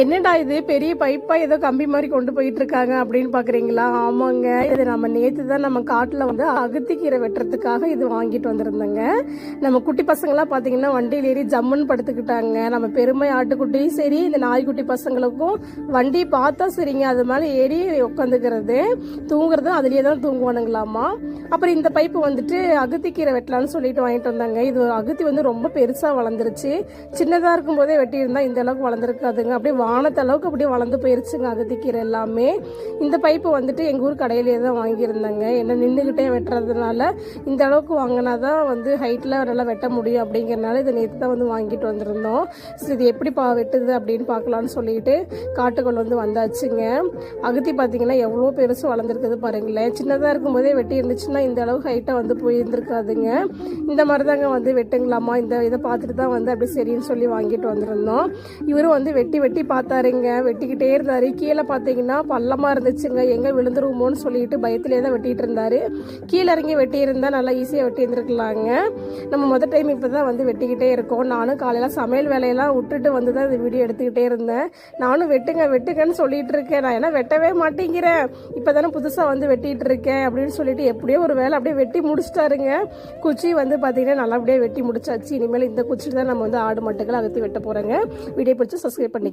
என்னடா இது? பெரிய பைப்பா ஏதோ கம்பி மாதிரி கொண்டு போயிட்டு இருக்காங்க அப்படின்னு பாக்குறீங்களா? ஆமாங்க. இது நம்ம நேத்து தான் நம்ம காட்டுல வந்து அகத்திக்கீரை வெட்டுறதுக்காக இது வாங்கிட்டு வந்திருந்தோங்க. நம்ம குட்டி பசங்களாம் பாத்தீங்கன்னா வண்டியில் ஏறி ஜம்முன்னு படுத்துக்கிட்டாங்க. நம்ம பெருமை ஆட்டுக்குட்டியும் சரி இந்த நாய்க்குட்டி பசங்களுக்கும் வண்டி பார்த்தா சரிங்க. அது மேல ஏறி உட்காந்துக்கிறது தூங்குறதும் அதுலயே தான் தூங்குவானுங்களாமா. அப்புறம் இந்த பைப்பு வந்துட்டு அகத்திக்கீரை வெட்டலாம்னு சொல்லிட்டு வாங்கிட்டு வந்தாங்க. இது அகத்தி வந்து ரொம்ப பெருசா வளர்ந்துருச்சு. சின்னதா இருக்கும் போதே வெட்டியிருந்தா இந்த அளவுக்கு வளர்ந்துருக்காதுங்க. அப்படியே வானத்த அளவுக்கு அப்படியே வளர்ந்து போயிருச்சுங்க அகத்திக்கீரை எல்லாமே. இந்த பைப்பு வந்துட்டு எங்கள் ஊர் கடையிலேயே தான் வாங்கியிருந்தாங்க. என்ன நின்றுக்கிட்டே வெட்டுறதுனால இந்த அளவுக்கு வாங்கினா தான் வந்து ஹைட்டில் நல்லா வெட்ட முடியும் அப்படிங்கிறனால இதை நேற்று தான் வந்து வாங்கிட்டு வந்திருந்தோம். சரி இது எப்படி பா வெட்டுது அப்படின்னு பார்க்கலான்னு சொல்லிட்டு காட்டுக்குள்ள வந்து வந்தாச்சுங்க. அகத்தி பார்த்தீங்கன்னா எவ்வளோ பெருசு வளர்ந்துருக்குது பாருங்களேன். சின்னதாக இருக்கும்போதே வெட்டி இருந்துச்சுன்னா இந்த அளவுக்கு ஹைட்டாக வந்து போயிருந்துருக்காதுங்க. இந்த மாதிரி தாங்க வந்து வெட்டுங்களாமா? இந்த இதை பார்த்துட்டு தான் வந்து அப்படி சரின்னு சொல்லி வாங்கிட்டு வந்திருந்தோம். இவரும் வந்து வெட்டி வெட்டி பார்த்தாருங்க. வெட்டிக்கிட்டே இருந்தாரு. கீழே பார்த்தீங்கன்னா பள்ளமாக இருந்துச்சுங்க. எங்கே விழுந்துருவோமோன்னு சொல்லிட்டு பயத்திலே தான் வெட்டிட்டு இருந்தாரு. கீழே இறங்கி வெட்டியிருந்தால் நல்லா ஈஸியாக வெட்டி இருந்துருக்கலாங்க நம்ம முதல் டைம் இப்போ தான் வந்து வெட்டிக்கிட்டே இருக்கோம். நானும் காலையில் சமையல் வேலையெல்லாம் விட்டுட்டு வந்து தான் இந்த வீடியோ எடுத்துக்கிட்டே இருந்தேன். நானும் வெட்டுங்க வெட்டுங்கன்னு சொல்லிட்டு இருக்கேன். நான் ஏன்னா வெட்டவே மாட்டேங்கிறேன். இப்போ தானே புதுசாக வந்து வெட்டிட்டு இருக்கேன் அப்படின்னு சொல்லிட்டு எப்படியோ ஒரு வேலை அப்படியே வெட்டி முடிச்சிட்டாருங்க. குச்சி வந்து பார்த்தீங்கன்னா நல்லபடியாக வெட்டி முடிச்சாச்சு. இனிமேல் இந்த குச்சி தான் நம்ம வந்து ஆடு மட்டுக்களை அகத்தி வெட்ட போகிறோங்க வீடியோ பிடிச்சி சப்ஸ்கிரைப் பண்ணிக்கோங்க.